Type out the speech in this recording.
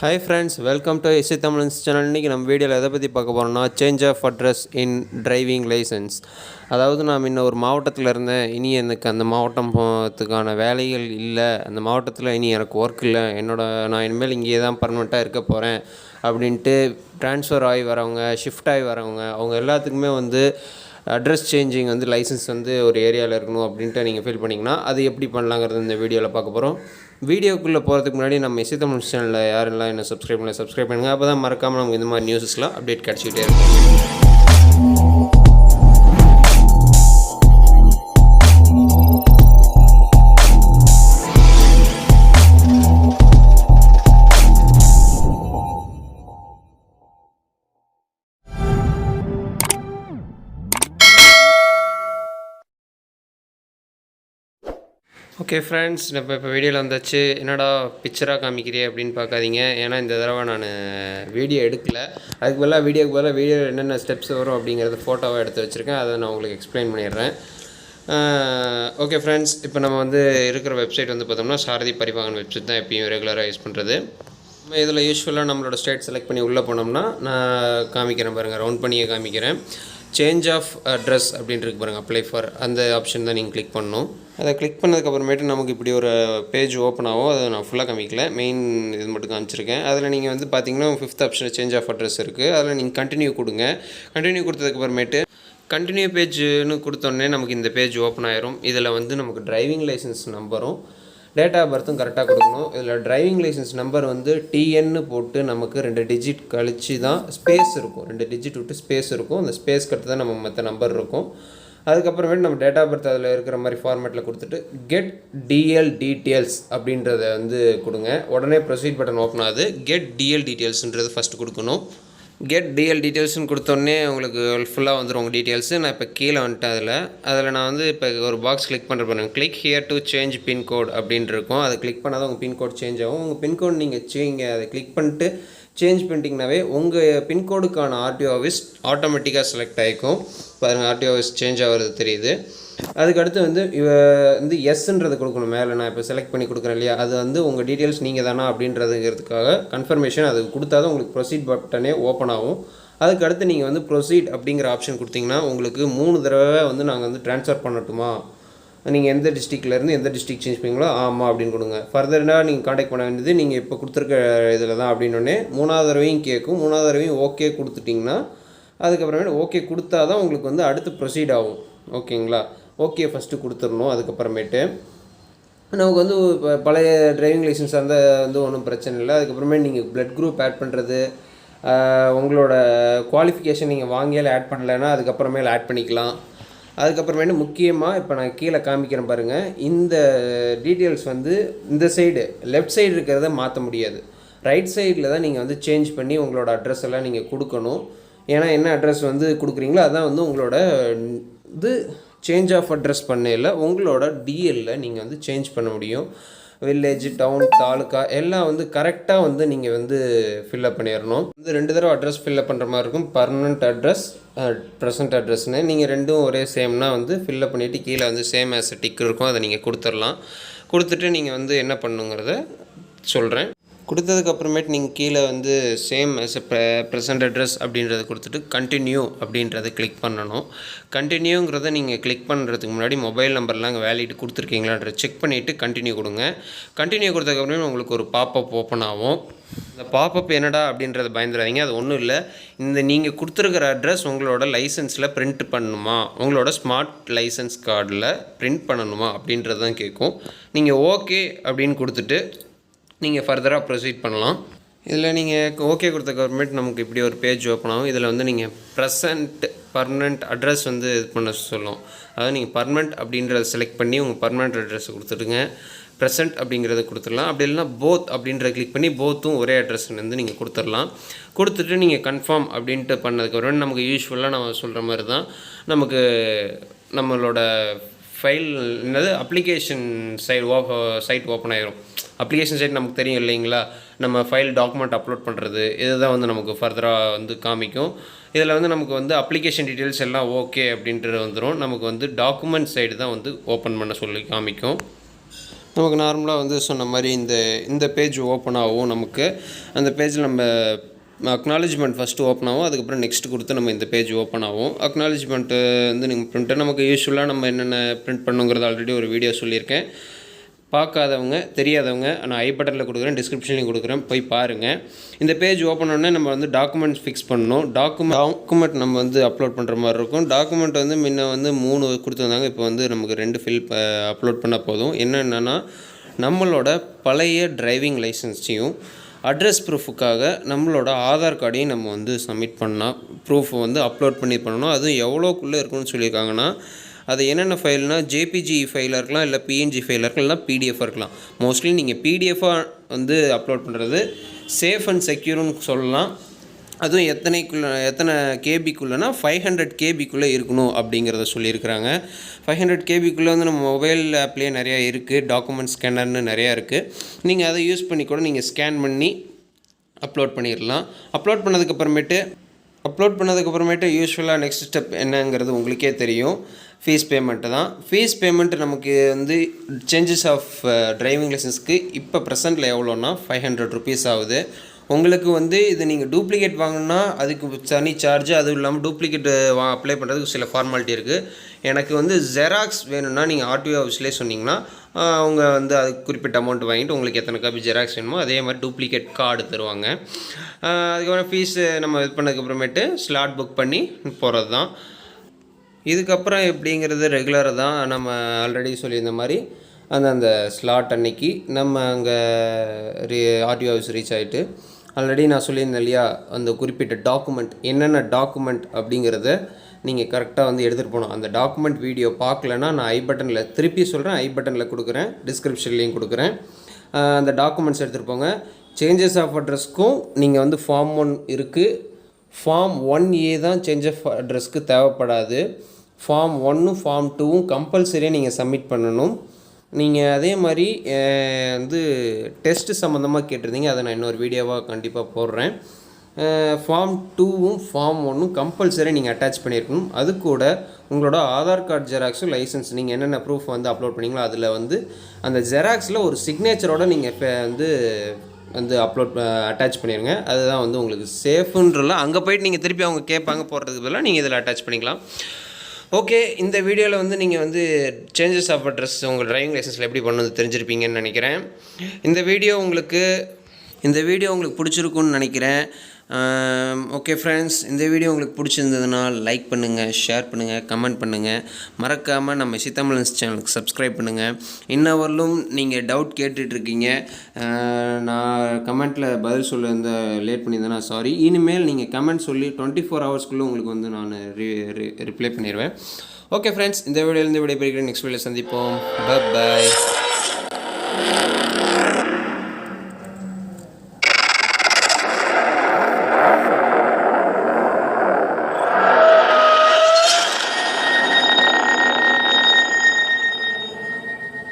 Hi friends welcome to இசை Tamizhans channel இன்றைக்கி நம்ம வீடியோவில் எதை பற்றி பார்க்க போகிறோம்னா change of address in driving licence அதாவது நான் முன்ன ஒரு மாவட்டத்தில் இருந்தேன். இனி எனக்கு அந்த மாவட்டம் போகிறதுக்கான வேலைகள் இல்லை. அந்த மாவட்டத்தில் இனி எனக்கு ஒர்க் இல்லை. என்னோட நான் இனிமேல் இங்கேயே தான் பர்மனெண்ட்டாக இருக்க போகிறேன் அப்படின்ட்டு ட்ரான்ஸ்ஃபர் ஆகி வரவங்க ஷிஃப்ட் ஆகி வரவங்க அவங்க எல்லாத்துக்குமே வந்து அட்ரஸ் சேஞ்சிங் வந்து லைசன்ஸ் வந்து ஒரு ஏரியாவில் இருக்கணும் அப்படின்ட்டு நீங்கள் ஃபீல் பண்ணிங்கன்னா அது எப்படி பண்ணலாங்கிறது இந்த வீடியோவில் பார்க்க போகிறோம் வீடியோக்குள்ளே போகிறதுக்கு முன்னாடி நம்ம இசை தமிழ் சேனலில் யாரெல்லாம் என்ன சப்ஸ்கிரைப் பண்ணல சப்ஸ்கிரைப் பண்ணுங்கள் அப்போ தான் மறக்காமல் நமக்கு இந்த மாதிரி நியூஸஸ்லாம் அப்டேட் கிடச்சிக்கிட்டே இருக்கும். ஓகே ஃப்ரெண்ட்ஸ் இப்போ இப்போ வீடியோவில் வந்தாச்சு என்னடா பிக்சராக காமிக்கிறியே? அப்படின்னு பார்க்காதீங்க. ஏன்னா இந்த தடவை நான் வீடியோ எடுக்கலை. அதுக்கு பதிலாக வீடியோக்கு பதிலாக வீடியோ என்னென்ன ஸ்டெப்ஸ் வரும் அப்படிங்கிறத ஃபோட்டோவாக எடுத்து வச்சுருக்கேன். அதை நான் உங்களுக்கு எக்ஸ்பிளைன் பண்ணிடுறேன். ஓகே ஃப்ரெண்ட்ஸ் இப்போ நம்ம வந்து இருக்கிற வெப்சைட் வந்து பார்த்தோம்னா சாரதி பரிவாகன் வெப்சைட் தான் எப்பயும் ரெகுலராக யூஸ் பண்ணுறது நம்ம இதில் யூஸ்வலாக நம்மளோட ஸ்டேட் செலக்ட் பண்ணி உள்ளே போனோம்னா நான் காமிக்கிறேன் பாருங்கள் ரவுண்ட் பண்ணியே காமிக்கிறேன். சேஞ்ச் ஆஃப் அட்ரஸ் அப்படின்ட்டு இருக்கு பாருங்கள் அப்ளை ஃபார் அந்த ஆப்ஷன் தான் நீங்கள் கிளிக் பண்ணணும். அதை கிளிக் பண்ணதுக்கப்புறமேட்டு நமக்கு இப்படி ஒரு பேஜ் ஓப்பன் ஆகும் அதை நான் ஃபுல்லாக காமிக்கல. மெயின் இது மட்டும் காமிச்சிருக்கேன். அதில் நீங்கள் வந்து பார்த்தீங்கன்னா fifth option change of address இருக்குது அதில் நீங்கள் கண்டினியூ கொடுங்க. கண்டினியூ கொடுத்ததுக்கப்புறமேட்டு கண்டினியூ பேஜ்னு கொடுத்தோடனே நமக்கு இந்த பேஜ் ஓப்பன் ஆயிரும். இதில் வந்து நமக்கு டிரைவிங் லைசன்ஸ் நம்பரும் டேட் ஆஃப் பர்த்தும் கரெக்டாக கொடுக்கணும். இதில் டிரைவிங் லைசன்ஸ் நம்பர் வந்து டிஎன்னு போட்டு நமக்கு ரெண்டு டிஜிட் கழிச்சு தான் ஸ்பேஸ் இருக்கும். ரெண்டு டிஜிட் விட்டு ஸ்பேஸ் இருக்கும். அந்த ஸ்பேஸ் கட்டு தான் நம்ம மற்ற நம்பர் இருக்கும். அதுக்கப்புறமேட்டு நம்ம டேட் ஆஃப் பர்த் அதில் இருக்கிற மாதிரி ஃபார்மேட்டில் கொடுத்துட்டு கெட் டிஎல் டீட்டெயில்ஸ் அப்படின்றத வந்து கொடுங்க. உடனே ப்ரொசீட் பட்டன் ஓப்பன் ஆகுது. கெட் டிஎல் டீட்டெயில்ஸ்ன்றது ஃபஸ்ட்டு கொடுக்கணும். கெட் டிஎல் டீட்டெயில்ஸ்னு கொடுத்தோன்னே உங்களுக்கு ஃபுல்லாக வந்துடும் உங்கள் டீட்டெயில்ஸு நான் இப்போ கீழே வந்துட்டேன் அதில். அதில் நான் வந்து இப்போ ஒரு பாக்ஸ் கிளிக் பண்ணுற பாருங்க. Click here to change pincode அப்படின்ட்டு இருக்கும். அதை கிளிக் பண்ணால் தான் உங்கள் பின்கோட் சேஞ்ச் ஆகும். உங்கள் பின்கோட் நீங்கள் சேங்க அதை கிளிக் பண்ணிட்டு சேஞ்ச் பண்ணிட்டிங்கனாவே உங்கள் பின்கோடுக்கான ஆர்டிஓ ஆஃபீஸ் ஆட்டோமேட்டிக்காக செலக்ட் ஆகிக்கும் பாருங்கள் ஆர்டிஓ ஆஃபீஸ் சேஞ்ச் ஆகிறது தெரியுது. அதுக்கடுத்து வந்து இவ வந்து எஸ்ன்றது கொடுக்கணும் மேலே. நான் இப்போ செலக்ட் பண்ணி கொடுக்குறேன் இல்லையா? அது வந்து உங்கள் டீட்டெயில்ஸ் நீங்கள் தானா அப்படின்றதுங்கிறதுக்காக கன்ஃபர்மேஷன் அது கொடுத்தா தான் உங்களுக்கு ப்ரொசீட் பட்டனே ஓப்பன் ஆகும். அதுக்கு அடுத்து நீங்கள் வந்து ப்ரொசீட் அப்படிங்கிற ஆப்ஷன் கொடுத்தீங்கன்னா உங்களுக்கு மூணு தடவை வந்து நாங்கள் வந்து ட்ரான்ஸ்ஃபர் பண்ணட்டுமா? நீங்கள் எந்த டிஸ்ட்ரிக்ட்லேருந்து எந்த டிஸ்ட்ரிக் சேஞ்ச் பண்ணீங்களோ ஆமாம் அப்படின்னு கொடுங்க. ஃபர்தர்னா நீங்கள் காண்டாக்ட் பண்ண வேண்டியது நீங்கள் இப்போ கொடுத்துருக்க இதில் தான் அப்படின்னோடனே மூணாவது தடவையும் கேட்கும் மூணாவது தடவையும் ஓகே கொடுத்துட்டிங்கன்னா அதுக்கப்புறமேட்டு ஓகே கொடுத்தா தான் உங்களுக்கு வந்து அடுத்து ப்ரொசீட் ஆகும். ஓகேங்களா ஓகே ஃபஸ்ட்டு கொடுத்துடணும் அதுக்கப்புறமேட்டு. நமக்கு வந்து இப்போ பழைய டிரைவிங் லைசன்ஸ் அந்த வந்து ஒன்றும் பிரச்சனை இல்லை. அதுக்கப்புறமே நீங்கள் பிளட் குரூப் ஆட் பண்ணுறது உங்களோட குவாலிஃபிகேஷன் நீங்கள் வாங்கியால் ஆட் பண்ணலைன்னா அதுக்கப்புறமேல ஆட் பண்ணிக்கலாம். அதுக்கப்புறமேட்டு முக்கியமாக இப்போ நான் கீழே காமிக்கிறேன் பாருங்கள் இந்த டீட்டெயில்ஸ் வந்து இந்த சைடு லெஃப்ட் சைடு இருக்கிறத மாற்ற முடியாது. ரைட் சைடில் தான் நீங்கள் வந்து சேஞ்ச் பண்ணி உங்களோட அட்ரஸ் எல்லாம் நீங்கள் கொடுக்கணும். ஏன்னா என்ன அட்ரஸ் வந்து கொடுக்குறீங்களோ அதான் வந்து உங்களோட இது சேஞ்ச் ஆஃப் அட்ரஸ் பண்ணையில் உங்களோட டிஎல்ல நீங்கள் வந்து சேஞ்ச் பண்ண முடியும். வில்லேஜ் டவுன் தாலுக்கா எல்லாம் வந்து கரெக்டாக வந்து நீங்கள் வந்து ஃபில்அப் பண்ணிடணும் வந்து ரெண்டு தடவை அட்ரஸ் ஃபில்அப் பண்ணுற மாதிரி இருக்கும். பர்மனண்ட் அட்ரஸ் ப்ரெசன்ட் அட்ரஸ்னு நீங்கள் ரெண்டும் ஒரே சேம்னா வந்து ஃபில்அப் பண்ணிவிட்டு கீழே வந்து சேம் ஆஸ் டிக் இருக்கும். அதை நீங்கள் கொடுத்துடலாம் கொடுத்துட்டு நீங்கள் வந்து என்ன பண்ணுங்கிறத சொல்கிறேன் கொடுத்ததுக்கு அப்புறமேட்டு நீங்கள் கீழே வந்து same as a present address அப்படின்றத கொடுத்துட்டு கண்டினியூ அப்படின்றத கிளிக் பண்ணணும். கண்டினியூங்கிறத நீங்கள் கிளிக் பண்ணுறதுக்கு முன்னாடி மொபைல் நம்பர்லாம் அங்கே வேலிட் கொடுத்துருக்கீங்களான்ற செக் பண்ணிவிட்டு கண்டினியூ கொடுங்க. கண்டினியூ கொடுத்ததுக்கப்புறமே உங்களுக்கு ஒரு பாப்பப் ஓப்பன் ஆகும். இந்த பாப்பப் என்னடா அப்படின்றத பயந்துடாதீங்க. அது ஒன்றும் இல்லை. இந்த நீங்கள் கொடுத்துருக்கிற அட்ரஸ் உங்களோட லைசன்ஸில் பிரிண்ட் பண்ணணுமா உங்களோட ஸ்மார்ட் லைசன்ஸ் கார்டில் பிரிண்ட் பண்ணணுமா அப்படின்றது தான் கேட்கும் நீங்கள் ஓகே அப்படின்னு கொடுத்துட்டு நீங்கள் ஃபர்தராக ப்ரொசீட் பண்ணலாம். இதில் நீங்கள் ஓகே கொடுத்த கவர்மெண்ட் நமக்கு இப்படி ஒரு பேஜ் ஓப்பன் ஆகும். இதில் வந்து நீங்கள் ப்ரெசன்ட் பர்மனெண்ட் அட்ரஸ் வந்து இது பண்ண சொல்லும். அதாவது நீங்கள் பர்மனெண்ட் அப்படின்றத செலக்ட் பண்ணி உங்கள் பர்மனெண்ட் அட்ரஸ் கொடுத்துடுங்க. ப்ரெசன்ட் அப்படிங்கிறத கொடுத்துடலாம். அப்படி இல்லைனா போத் அப்படின்றத கிளிக் பண்ணி போத்தும் ஒரே அட்ரஸ் வந்து நீங்கள் கொடுத்துடலாம். கொடுத்துட்டு நீங்கள் கன்ஃபார்ம் அப்படின்ட்டு பண்ணதுக்கப்புறம் நமக்கு யூஸ்ஃபுல்லாக நம்ம சொல்கிற மாதிரி தான் நமக்கு நம்மளோட ஃபைல் என்னது அப்ளிகேஷன் சைட் ஓ சைட் ஓப்பன் ஆகிரும் அப்ளிகேஷன் சைட் நமக்கு தெரியும் இல்லைங்களா? நம்ம ஃபைல் டாக்குமெண்ட் அப்லோட் பண்ணுறது இதுதான் வந்து நமக்கு ஃபர்தராக வந்து காமிக்கும். இதில் வந்து நமக்கு வந்து அப்ளிகேஷன் டீட்டெயில்ஸ் எல்லாம் ஓகே அப்படின்றது வந்துடும் நமக்கு வந்து டாக்குமெண்ட் சைடு தான் வந்து ஓப்பன் பண்ண சொல்லி காமிக்கும். நமக்கு நார்மலாக வந்து சொன்ன மாதிரி இந்த இந்த பேஜ் ஓப்பன் ஆகும் நமக்கு. அந்த பேஜில் நம்ம அக்னாலஜ்மெண்ட் ஃபஸ்ட்டு ஓப்பன் ஆகும் அதுக்கப்புறம் நெக்ஸ்ட் கொடுத்து நம்ம இந்த பேஜ் ஓப்பன் ஆகும். அக்னாலஜ்மெண்ட்டு வந்து நீங்கள் பிரிண்ட்டு நமக்கு யூஸ்ஃபுல்லாக நம்ம என்னென்ன பிரிண்ட் பண்ணுங்கிறது ஆல்ரெடி ஒரு வீடியோ சொல்லியிருக்கேன். பார்க்காதவங்க தெரியாதவங்க நான் ஐ பட்டனில் கொடுக்குறேன் டிஸ்கிரிப்ஷன்லையும் கொடுக்குறேன் போய் பாருங்கள் இந்த பேஜ் ஓப்பன் உடனே நம்ம வந்து டாக்குமெண்ட்ஸ் ஃபிக்ஸ் பண்ணணும். டாக்குமெண்ட் டாக்குமெண்ட் நம்ம வந்து அப்லோட் பண்ணுற மாதிரி இருக்கும். டாக்குமெண்ட் வந்து முன்ன வந்து மூணு கொடுத்துருந்தாங்க இப்போ வந்து நமக்கு ரெண்டு ஃபில் அப்லோட் பண்ணால் போதும். என்னென்னா நம்மளோட பழைய டிரைவிங் லைசன்ஸையும் அட்ரஸ் ப்ரூஃபுக்காக நம்மளோட ஆதார் கார்டையும் நம்ம வந்து சப்மிட் பண்ணால் ப்ரூஃப் வந்து அப்லோட் பண்ணி பண்ணணும். அதுவும் எவ்வளோக்குள்ளே இருக்குன்னு சொல்லியிருக்காங்கன்னா அது என்னென்ன ஃபைல்னால் ஜேபிஜி ஃபைலாக இருக்கலாம் இல்லை பிஎன்ஜி ஃபைலாக இருக்கலாம் இல்லை பிடிஎஃபாக இருக்கலாம். மோஸ்ட்லி நீங்கள் பிடிஎஃபாக வந்து அப்லோட் பண்ணுறது சேஃப் அண்ட் செக்யூர்னு சொல்லலாம். அதுவும் எத்தனைக்குள்ள எத்தனை கேபிக்குள்ளேனா ஃபைவ் ஹண்ட்ரட் கேபிக்குள்ளே இருக்கணும் அப்படிங்கிறத சொல்லியிருக்கிறாங்க. ஃபைவ் ஹண்ட்ரட் கேபிக்குள்ளே வந்து நம்ம மொபைல் ஆப்லேயே நிறையா இருக்குது டாக்குமெண்ட் ஸ்கேனர்னு நிறையா இருக்குது நீங்கள் அதை யூஸ் பண்ணி கூட நீங்கள் ஸ்கேன் பண்ணி அப்லோட் பண்ணிடலாம் அப்லோட் பண்ணதுக்கப்புறமேட்டு அப்லோட் பண்ணதுக்கப்புறமேட்டு யூஸ்வலாக நெக்ஸ்ட் ஸ்டெப் என்னங்கிறது உங்களுக்கே தெரியும். ஃபீஸ் பேமெண்ட்டு தான். ஃபீஸ் பேமெண்ட் நமக்கு வந்து சேஞ்சஸ் ஆஃப் டிரைவிங் லைசன்ஸ்க்கு இப்போ ப்ரெசென்ட்டில் எவ்வளோன்னா ஃபைவ் ஹண்ட்ரட் ருபீஸ் ஆகுது. உங்களுக்கு வந்து இது நீங்கள் டூப்ளிகேட் வாங்கணுன்னா அதுக்கு தனி சார்ஜ் அதுவும் இல்லாமல் டூப்ளிகேட் வா அப்ளை பண்ணுறதுக்கு சில ஃபார்மாலிட்டி இருக்குது எனக்கு வந்து ஜெராக்ஸ் வேணும்னா நீங்கள் ஆர்டிஓ ஆஃபீஸ்லேயே சொன்னீங்கன்னா அவங்க வந்து அது குறிப்பிட்ட அமௌண்ட் வாங்கிட்டு உங்களுக்கு எத்தனை காப்பி ஜெராக்ஸ் வேணுமோ அதே மாதிரி டூப்ளிகேட் கார்டு தருவாங்க. அதுக்கப்புறம் ஃபீஸு நம்ம இது பண்ணதுக்கப்புறமேட்டு ஸ்லாட் புக் பண்ணி போகிறது தான் இதுக்கப்புறம் எப்படிங்கிறது ரெகுலராக தான் நம்ம ஆல்ரெடி சொல்லியிருந்த மாதிரி அந்த அந்த ஸ்லாட் அன்னைக்கு நம்ம அங்கே ரீ ஆர்டிஓ ஆஃபீஸ் ரீச் ஆகிட்டு ஆல்ரெடி நான் சொல்லியிருந்தேன் இல்லையா அந்த குறிப்பிட்ட டாக்குமெண்ட் என்னென்ன டாக்குமெண்ட் அப்படிங்கிறத நீங்கள் கரெக்டாக வந்து எடுத்துகிட்டு போகணும். அந்த டாக்குமெண்ட் வீடியோ பார்க்கலன்னா நான் ஐ பட்டனில் திருப்பி சொல்கிறேன் ஐ பட்டனில் கொடுக்குறேன் டிஸ்கிரிப்ஷன்லேயும் கொடுக்குறேன். அந்த டாக்குமெண்ட்ஸ் எடுத்துகிட்டு போங்க. சேஞ்சஸ் ஆஃப் அட்ரஸ்க்கும் நீங்கள் வந்து ஃபார்ம் ஒன் இருக்குது ஃபார்ம் ஒன் ஏ தான் சேஞ்ச் ஆஃப் அட்ரஸ்க்கு தேவைப்படாது. ஃபார்ம் ஒன்னும் ஃபார்ம் டூவும் கம்பல்சரியாக நீங்கள் சப்மிட் பண்ணணும். நீங்கள் அதே மாதிரி வந்து டெஸ்ட்டு சம்மந்தமாக கேட்டிருந்தீங்க அதை நான் இன்னொரு வீடியோவாக கண்டிப்பாக போடுறேன். ஃபார்ம் டூவும் ஃபார்ம் ஒன்றும் கம்பல்சரி நீங்கள் அட்டாச் பண்ணியிருக்கணும். அது கூட உங்களோட ஆதார் கார்டு ஜெராக்ஸும் லைசன்ஸ் நீங்கள் என்னென்ன ப்ரூஃப் வந்து அப்லோட் பண்ணீங்களோ அதில் வந்து அந்த ஜெராக்ஸில் ஒரு சிக்னேச்சரோடு நீங்கள் இப்போ வந்து வந்து அப்லோட் அட்டாச் பண்ணிடுங்க அதுதான் வந்து உங்களுக்கு சேஃபுன்றல அங்கே போயிட்டு நீங்கள் திருப்பி அவங்க கேட்பாங்க போடுறதுக்கு பதிலாக நீங்கள் இதில் அட்டாச் பண்ணிக்கலாம். ஓகே இந்த வீடியோவில் வந்து நீங்கள் வந்து சேஞ்சஸ் ஆஃப் அட்ரஸ் உங்கள் டிரைவிங் லைசன்ஸில் எப்படி பண்ணது தெரிஞ்சிருப்பீங்கன்னு நினைக்கிறேன். இந்த வீடியோ உங்களுக்கு இந்த வீடியோ உங்களுக்கு பிடிச்சிருக்குன்னு நினைக்கிறேன். Um, ஓகே ஃப்ரெண்ட்ஸ் இந்த வீடியோ உங்களுக்கு பிடிச்சிருந்ததுன்னா லைக் பண்ணுங்கள் ஷேர் பண்ணுங்கள் கமெண்ட் பண்ணுங்கள் மறக்காமல் நம்ம சித்தம்பலன்ஸ் சேனலுக்கு சப்ஸ்கிரைப் பண்ணுங்கள் இன்னவரையிலும் நீங்கள் டவுட் கேட்டுட்ருக்கீங்க. Uh, நான் கமெண்ட்டில் பதில் சொல்ல இந்த லேட் பண்ணியிருந்தேன்னா சாரி இனிமேல் நீங்கள் கமெண்ட் சொல்லி டுவெண்ட்டி ஃபோர் ஹவர்ஸ்க்குள்ளே உங்களுக்கு வந்து நான் ரிப்ளை பண்ணிடுவேன் ஓகே ஃப்ரெண்ட்ஸ் இந்த வீடியோலேருந்து விடைபெறுகிறேன். நெக்ஸ்ட் வீடியோ சந்திப்போம். பாய்